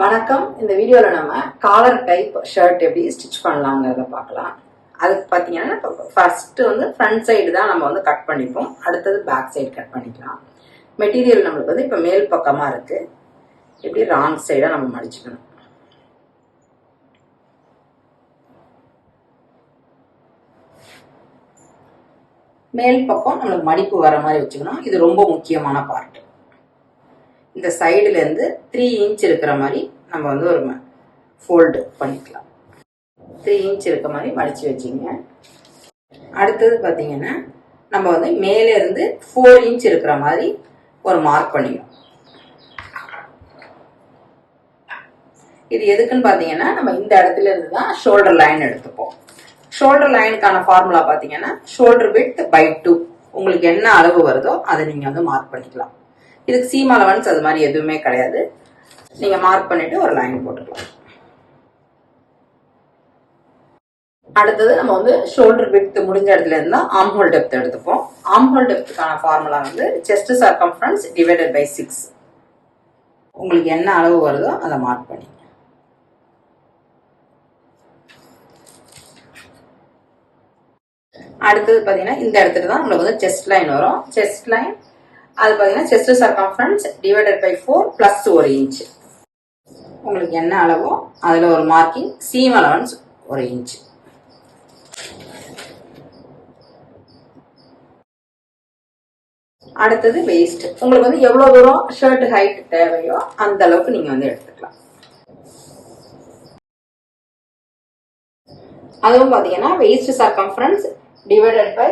வணக்கம். இந்த வீடியோவில் நம்ம காலர் டைப் ஷர்ட் எப்படி ஸ்டிச் பண்ணலாங்கிறத பார்க்கலாம். அதுக்கு பார்த்தீங்கன்னா இப்போ ஃபர்ஸ்ட் வந்து ஃப்ரண்ட் சைடு தான் நம்ம வந்து கட் பண்ணிப்போம். அடுத்தது பேக் சைடு கட் பண்ணிக்கலாம். மெட்டீரியல் நம்மளுக்கு வந்து இப்போ மேல் பக்கமாக இருக்கு. இப்படி ராங் சைடாக நம்ம மடிச்சுக்கணும். மேல் பக்கம் நம்மளுக்கு மடிப்பு வர மாதிரி வச்சுக்கணும். இது ரொம்ப முக்கியமான பார்ட் இந்த சைடுலேருந்து த்ரீ இன்ச் இருக்கிற மாதிரி நம்ம வந்து ஒரு ஃபோல்டு பண்ணிக்கலாம். த்ரீ இன்ச் இருக்க மாதிரி மடித்து வச்சுங்க. அடுத்தது பார்த்தீங்கன்னா நம்ம வந்து மேலே இருந்து ஃபோர் இன்ச் இருக்கிற மாதிரி ஒரு மார்க் பண்ணிக்கணும். இது எதுக்குன்னு பார்த்தீங்கன்னா நம்ம இந்த இடத்துல இருந்து தான் ஷோல்டர் லைன் எடுத்துப்போம் ஷோல்டர் லைனுக்கான ஃபார்முலா பார்த்தீங்கன்னா ஷோல்டர் வித் பை டூ உங்களுக்கு என்ன அளவு வருதோ அதை நீங்கள் வந்து மார்க் பண்ணிக்கலாம். இதுக்கு சீம் அலவன்ஸ் அது மாதிரி எதுவுமே கிடையாது. நீங்க மார்க் பண்ணிட்டு ஒரு லைன் போட்டுக்கலாம். அடுத்தது நம்ம வந்து ஷோல்டர் விட்த் முடிஞ்ச இடத்துல இருந்தால் ஆம்ஹோல் டெப்த் எடுத்துப்போம். ஆம்ஹோல் டெப்த்துக்கான ஃபார்முலா வந்து chest circumference divided by six உங்களுக்கு என்ன அளவு வருதோ அதை மார்க் பண்ணி அடுத்தது பார்த்தீங்கன்னா இந்த இடத்துல தான் நம்மளுக்கு வந்து செஸ்ட் லைன் வரும். செஸ்ட் லைன் அது பார்த்தீங்கன்னா chest circumference divided by four plus ஒரு இன்ச் உங்களுக்கு என்ன அளவோ அதில் ஒரு மார்க்கிங் சீம் அலவன்ஸ் ஒரு இன்ச் அடுத்தது வேஸ்ட் உங்களுக்கு வந்து எவ்வளோ தூரம் ஷர்ட் ஹைட் தேவையோ அந்த அளவுக்கு நீங்கள் வந்து எடுத்துக்கலாம். அதுவும் பார்த்தீங்கன்னா waist circumference divided by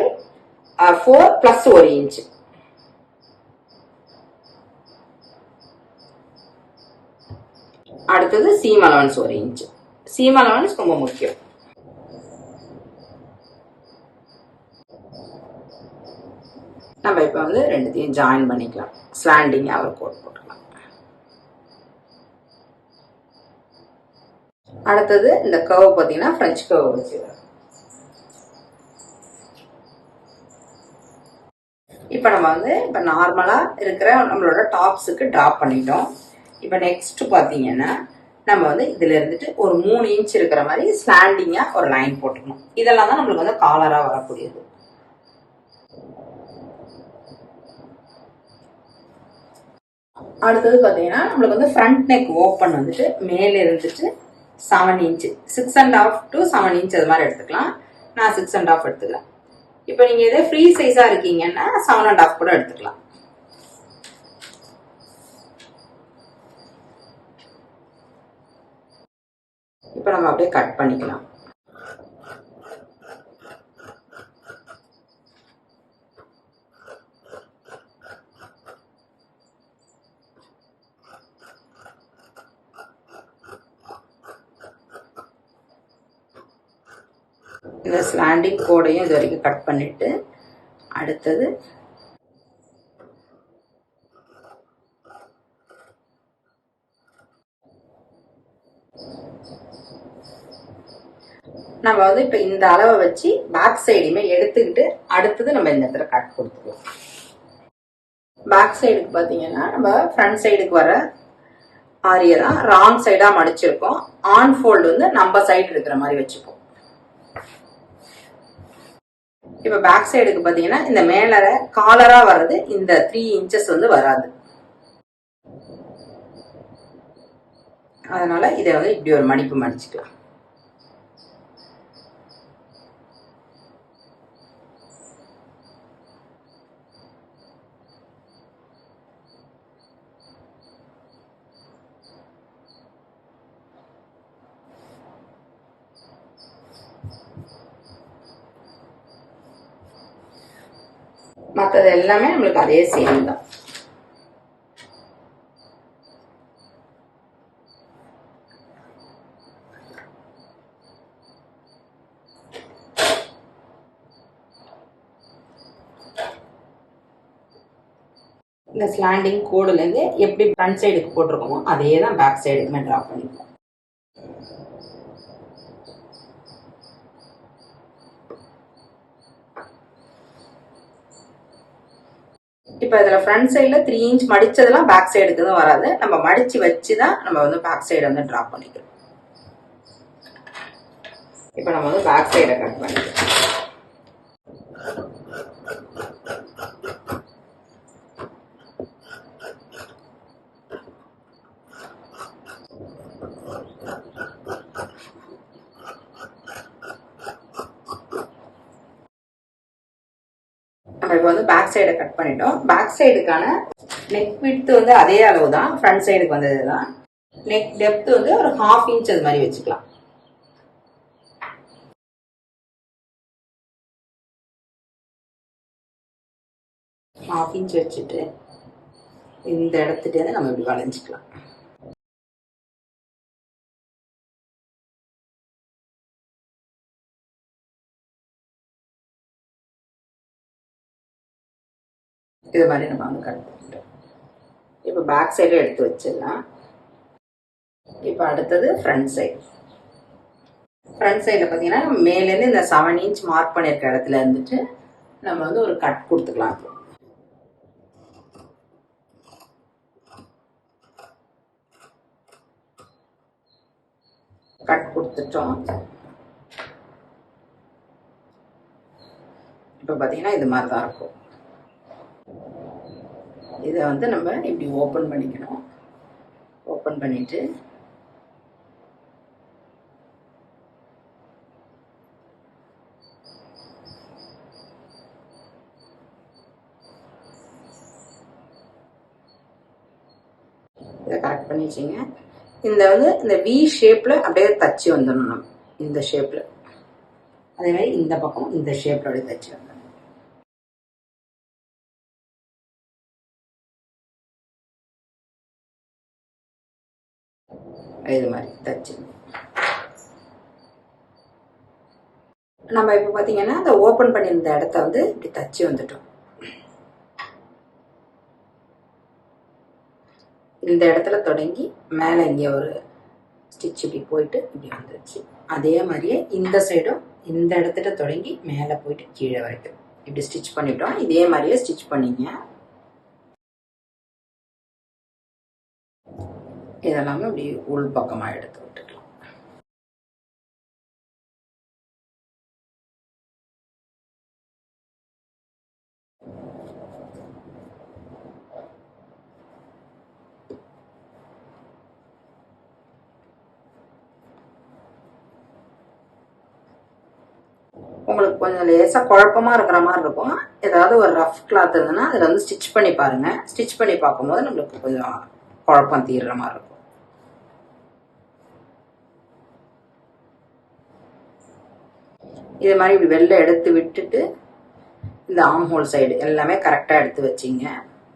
four plus ஒரு இன்ச் அடுத்தது சீம் அலவன்ஸ் ஒரு இன்ச். சீம் அலவன்ஸ் ரொம்ப முக்கியம். நம்ம இப்போ வந்து ரெண்டுத்தையும் ஜாயின் பண்ணிக்கலாம். ஸ்லாண்டிங்காக ஒரு கோட் போட்டுக்கலாம். அடுத்தது இந்த கர்வ் பார்த்தீங்கன்னா ஃப்ரெஞ்ச் கர்வ் வச்சு இப்போ நம்ம வந்து இப்போ நார்மலாக இருக்கிற நம்மளோட டாப்ஸுக்கு ட்ராப் பண்ணிட்டோம். இப்போ நெக்ஸ்ட் பார்த்தீங்கன்னா நம்ம வந்து இதுல இருந்துட்டு ஒரு மூணு இன்ச் இருக்கிற மாதிரி ஸ்லாண்டிங்கா ஒரு லைன் போட்டுக்கணும். இதெல்லாம் தான் நம்மளுக்கு வந்து காலரா வரக்கூடியது. அடுத்தது பார்த்தீங்கன்னா நம்மளுக்கு வந்து ஃப்ரண்ட் நெக் ஓப்பன் வந்துட்டு மேலே இருந்துட்டு seven inch six and half to seven inch அது மாதிரி எடுத்துக்கலாம். நான் சிக்ஸ் அண்ட் ஆஃப் எடுத்துக்கலாம் இப்போ நீங்கள் இதே ஃப்ரீ சைஸாக இருக்கீங்கன்னா செவன் அண்ட் ஆஃப் கூட எடுத்துக்கலாம். இப்போ நம்ம அப்படியே கட் பண்ணிக்கலாம். இந்த ஸ்லாண்டிங் கோடையும் இது வரைக்கும் கட் பண்ணிட்டு அடுத்தது நம்ம வந்து இப்போ இந்த அளவை வச்சு பேக் சைடுமே எடுத்துக்கிட்டு அடுத்தது நம்ம இந்த இடத்துல கட் கொடுத்துக்கலாம். பேக் சைடுக்கு பார்த்தீங்கன்னா நம்ம ஃப்ரண்ட் சைடுக்கு வர ஆரியை தான் ராங் சைடாக மடிச்சிருக்கோம். ஆன் ஃபோல்டு வந்து நம்ம சைடு இருக்கிற மாதிரி வச்சுப்போம். இப்போ பேக் சைடுக்கு பார்த்தீங்கன்னா இந்த மேலே காலராக வர்றது இந்த த்ரீ இன்ச்சஸ் வந்து வராது. அதனால இதை வந்து இப்படி ஒரு மடிப்பு மடிச்சுக்கலாம். மற்றது எல்லாமே நம்மளுக்கு அதே சேம் தான். இந்த ஸ்லாண்டிங் கோடுலேருந்து எப்படி ஃப்ரண்ட் சைடுக்கு போட்டிருக்கோமோ அதே தான் பேக் சைடுக்குமே ட்ரா பண்ணிப்போம். இப்போ இதில் ஃப்ரண்ட் சைடில் த்ரீ இன்ச் மடித்ததெல்லாம் பேக் சைடுக்கு தான் வராது. நம்ம மடித்து வச்சு தான் நம்ம வந்து பேக் சைடு வந்து ட்ரா பண்ணிக்கிறோம். இப்போ நம்ம வந்து பேக் சைடை கட் பண்ணிக்கிறோம் நம்ம இப்போ வந்து பேக் சைடை கட் பண்ணிட்டோம். பேக் சைடுக்கான நெக் விட்த் வந்து அதே அளவு தான் ஃப்ரண்ட் சைடுக்கு வந்தது தான் நெக் டெப்த் வந்து ஒரு ஹாஃப் இன்ச் அது மாதிரி வச்சுக்கலாம். ஹாஃப் இன்ச் வச்சுட்டு இந்த இடத்துட்டு நம்ம இப்படி வளைஞ்சிக்கலாம். இது மாதிரி நம்ம வந்து கட் பண்ணிட்டோம் இப்போ பேக் சைடு எடுத்து வச்சிடலாம். இப்போ அடுத்தது ஃப்ரண்ட் சைடு ஃப்ரண்ட் சைடில் பார்த்தீங்கன்னா நம்ம மேலேருந்து இந்த செவன் இன்ச் மார்க் பண்ணியிருக்க இடத்துல இருந்துட்டு நம்ம வந்து ஒரு கட் கொடுத்துக்கலாம் கட் கொடுத்துட்டோம். இப்போ பார்த்தீங்கன்னா இது மாதிரி தான் இருக்கும். இதை வந்து நம்ம இப்படி ஓப்பன் பண்ணிக்கணும். ஓப்பன் பண்ணிட்டு இதை கரெக்ட் பண்ணி வச்சுங்க இந்த வந்து இந்த வி ஷேப்பில் அப்படியே தச்சு வந்துடணும் நம்ம. இந்த ஷேப்பில் அதே மாதிரி இந்த பக்கம் இந்த ஷேப்பில் அப்படியே தச்சு வந்துடணும். இது மாதிரி தச்சு நம்ம இப்போ பார்த்தீங்கன்னா அந்த ஓப்பன் பண்ணியிருந்த இடத்த வந்து இப்படி தச்சு வந்துட்டோம். இந்த இடத்துல தொடங்கி மேலே இங்கே ஒரு ஸ்டிச் இப்படி போயிட்டு இப்படி வந்துருச்சு. அதே மாதிரியே இந்த சைடும் இந்த இடத்துல தொடங்கி மேலே போயிட்டு கீழே வரைக்கும். இப்படி ஸ்டிச் பண்ணிட்டோம் இதே மாதிரியே ஸ்டிச் பண்ணிங்க. இதெல்லாமே இப்படி உள் பக்கமாக எடுத்து விட்டுக்கலாம். உங்களுக்கு கொஞ்சம் லேசாக குழப்பமா இருக்கிற மாதிரி இருக்கும். ஏதாவது ஒரு ரஃப் கிளாத் இருந்ததுன்னா அதில் வந்து ஸ்டிச் பண்ணி பாருங்கள் ஸ்டிச் பண்ணி பார்க்கும்போது நம்மளுக்கு கொஞ்சம் குழப்பம் தீர்ற மாதிரி இருக்கும். இது மாதிரி இப்படி வெளில எடுத்து விட்டுட்டு இந்த ஆம் ஹோல் சைடு எல்லாமே கரெக்டாக எடுத்து வச்சிங்க.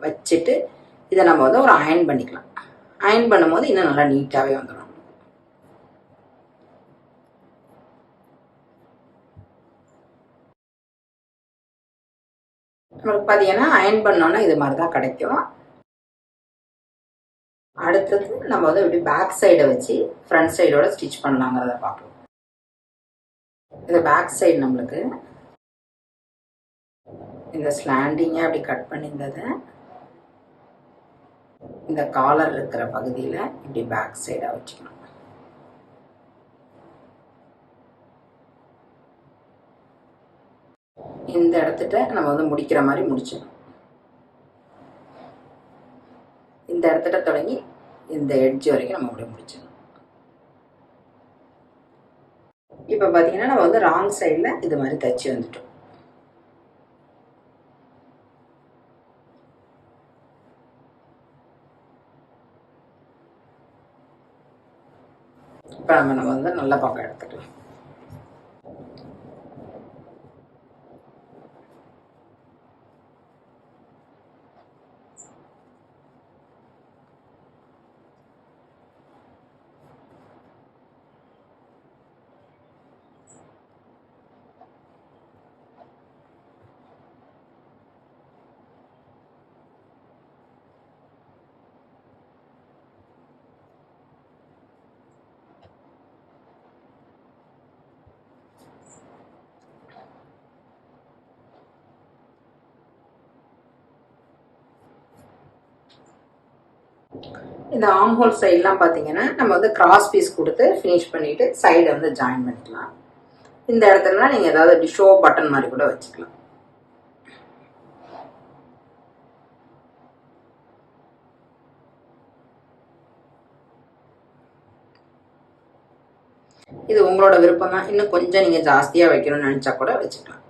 வச்சுட்டு இதை நம்ம வந்து ஒரு அயன் பண்ணிக்கலாம். அயன் பண்ணும்போது இன்னும் நல்லா நீட்டாகவே வந்துடும். நம்மளுக்கு பார்த்தீங்கன்னா அயன் பண்ணோன்னா இது மாதிரி தான் கிடைக்கும். அடுத்தது நம்ம வந்து இப்படி பேக் சைடை வச்சு ஃப்ரண்ட் சைடோட ஸ்டிச் பண்ணலாங்கிறத பார்க்கலாம் இது பேக் சைடு நம்மளுக்கு இந்த ஸ்லாண்டிங்கை அப்படி கட் பண்ணியிருந்ததை இந்த காலர் இருக்கிற பகுதியில் இப்படி பேக் சைடாக வச்சுக்கணும். இந்த இடத்துட்ட நம்ம வந்து முடிக்கிற மாதிரி முடிச்சிடணும். இந்த இடத்துல தொடங்கி இந்த எட்ஜ் வரைக்கும் நம்ம அப்படியே முடிச்சிடணும். இப்போ பார்த்தீங்கன்னா நம்ம வந்து ராங் சைடில் இது மாதிரி தச்சு வந்துட்டோம். இப்போ நம்ம நம்ம வந்து நல்ல பக்கம் எடுத்துக்கலாம். இந்த ஆம் ஹோல் சைட்லாம் பார்த்தீங்கன்னா நம்ம வந்து கிராஸ் பீஸ் கொடுத்து ஃபினிஷ் பண்ணிட்டு சைடை வந்து ஜாயின் பண்ணிக்கலாம். இந்த இடத்துலலாம் நீங்கள் ஏதாவது ஷோ பட்டன் மாதிரி கூட வச்சுக்கலாம். இது உங்களோட விருப்பம் தான் இன்னும் கொஞ்சம் நீங்கள் ஜாஸ்தியாக வைக்கணும்னு நினச்சா கூட வச்சுக்கலாம்.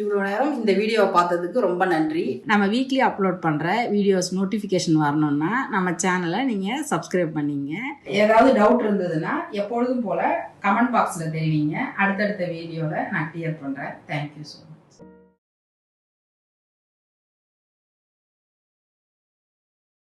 இவ்வளோ நேரம் இந்த வீடியோவை பார்த்ததுக்கு ரொம்ப நன்றி. நம்ம வீக்லி அப்லோட் பண்ணுற வீடியோஸ் நோட்டிஃபிகேஷன் வரணும்னா நம்ம சேனலை நீங்கள் சப்ஸ்கிரைப் பண்ணிங்க. ஏதாவது டவுட் இருந்ததுன்னா எப்பொழுதும் போல் கமெண்ட் பாக்ஸில் தெரிவிங்க. அடுத்தடுத்த வீடியோவில் நான் கிளியர் பண்ணுறேன் தேங்க்யூ ஸோ மச்